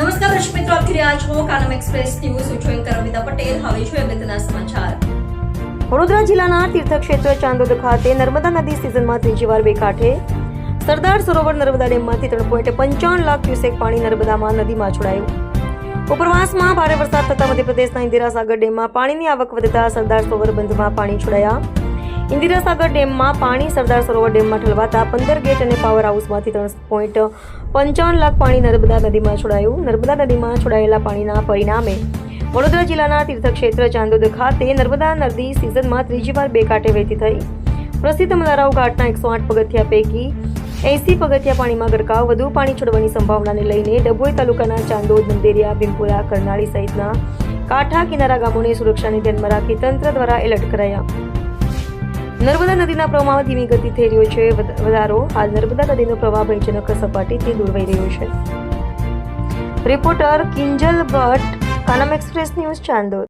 નમસ્કાર દર્શક મિત્રો, આપ જોઈ રહ્યા છો કાનમ એક્સપ્રેસ ન્યૂઝ હું છું એન્કર અમિતા પટેલ. હવે છું અગત્યના સમાચાર. વડોદરા જિલ્લાના તીર્થક્ષેત્ર ચાંદોદ ખાતે નર્મદા નદી સિઝનમાં ત્રીજી વાર બે કાંઠે સરદાર સરોવર નર્મદા ડેમમાંથી ત્રણ પોઈન્ટ પંચાવન લાખ ક્યુસેક પાણી નર્મદામાં નદીમાં છોડાયું. ઉપરવાસમાં ભારે વરસાદ થતા મધ્યપ્રદેશના ઇન્દિરા સાગર ડેમમાં પાણીની આવક વધતા સરદાર સરોવર બંધમાં પાણી છોડાયા. ઇન્દિરા સાગર ડેમમાં પાણી સરદાર સરોવર ડેમમાં ઠલવાતા પંદર ગેટ અને પાવર હાઉસમાંથી ત્રણ પોઈન્ટ પંચાવન લાખ પાણી નર્મદા નદીમાં છોડાયું. નર્મદા નદીમાં છોડાયેલા પાણીના પરિણામે વડોદરા જિલ્લાના તીર્થક્ષેત્ર ચાંદોદ ખાતે નર્મદા નદી સિઝનમાં ત્રીજી વાર બે કાંઠે વહેતી થઈ. પ્રસિદ્ધ મલારાવ ઘાટના એકસો આઠ પગથિયા પૈકી એસી પગથિયા પાણીમાં ગરકાવ. વધુ પાણી છોડવાની સંભાવનાને લઈને ડભોઈ તાલુકાના ચાંદોદ, મંદેરિયા, ભીમપુરા, કરનાળી સહિતના કાંઠા, કિનારા ગામોને સુરક્ષાને ધ્યાનમાં રાખી તંત્ર દ્વારા એલર્ટ કરાયા. નર્મદા નદીના પ્રવાહમાં ધીમી ગતિ થઈ રહ્યો છે. વધારો હાલ નર્મદા નદીનો પ્રવાહ ભયજનક સપાટીથી દૂર વહી રહ્યો છે. Reporter Kinjal Bhatt Kanam express news Chandod.